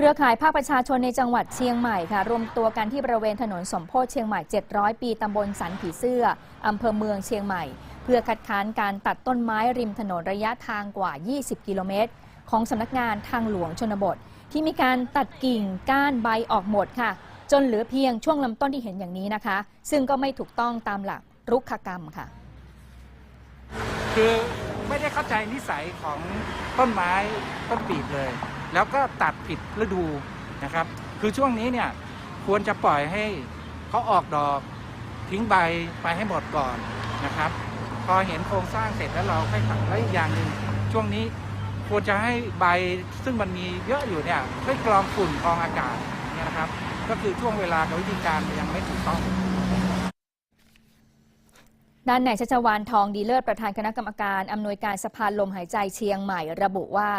เครือข่ายภาคประชาชนในจังหวัดเชียงใหม่ค่ะ รวมตัวกันที่บริเวณถนนสมโพธิเชียงใหม่ 700 ปีตำบลสันผีเสื้ออำเภอเมืองเชียงใหม่ เพื่อคัดค้านการตัดต้นไม้ริมถนนระยะทางกว่า 20 กิโลเมตร ของสำนักงานทางหลวงชนบท ที่มีการตัดกิ่งก้านใบออกหมดค่ะ จนเหลือเพียงช่วงลำต้นที่เห็นอย่างนี้นะคะ ซึ่งก็ไม่ถูกต้องตามหลักรุกขกรรมค่ะ คือไม่ได้เข้าใจนิสัยของต้นไม้ต้นปีบเลย แล้วก็ตัดผิดฤดูนะครับ คือช่วงนี้เนี่ยควรจะปล่อยให้เขาออกดอกทิ้งใบไปให้หมดก่อนนะครับ พอเห็นโครงสร้างเสร็จแล้วเราค่อยตัดแล้วอีกอย่างหนึ่งช่วงนี้ควรจะให้ใบซึ่งมันมีเยอะอยู่เนี่ยค่อยกรองฝุ่นกรองอากาศเนี่ยนะครับ ก็คือช่วงเวลากับวิธีการยังไม่ถูกต้องด้านนายชัชวานทองดีเลิศประธานคณะกรรมการอำนวยการสะพานลมหายใจเชียงใหม่ระบุว่า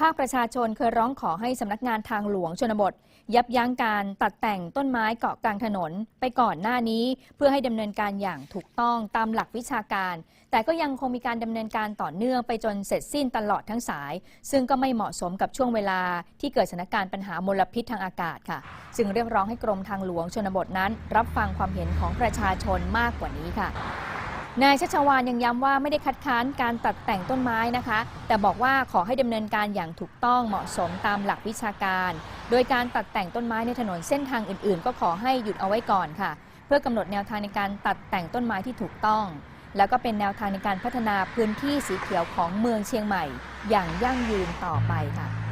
ภาคประชาชนเคยร้องขอให้สำนักงานทางหลวงชนบท ยับยั้งการตัดแต่งต้นไม้เกาะกลางถนนไปก่อนหน้านี้ เพื่อให้ดำเนินการอย่างถูกต้องตามหลักวิชาการ แต่ก็ยังคงมีการดำเนินการต่อเนื่องไปจนเสร็จสิ้นตลอดทั้งสาย ซึ่งก็ไม่เหมาะสมกับช่วงเวลาที่เกิดสถานการณ์ปัญหามลพิษทางอากาศค่ะ จึงเรียกร้องให้กรมทางหลวงชนบทนั้น รับฟังความเห็นของประชาชนมากกว่านี้ค่ะ นายชัชวานยังย้ำว่าไม่ได้คัดค้านการตัดแต่งต้นไม้นะคะ แต่บอกว่าขอให้ดำเนินการอย่างถูกต้องเหมาะสมตามหลักวิชาการ โดยการตัดแต่งต้นไม้ในถนนเส้นทางอื่นๆ ก็ขอให้หยุดเอาไว้ก่อนค่ะ เพื่อกำหนดแนวทางในการตัดแต่งต้นไม้ที่ถูกต้อง แล้วก็เป็นแนวทางในการพัฒนาพื้นที่สีเขียวของเมืองเชียงใหม่ อย่างยั่งยืนต่อไปค่ะ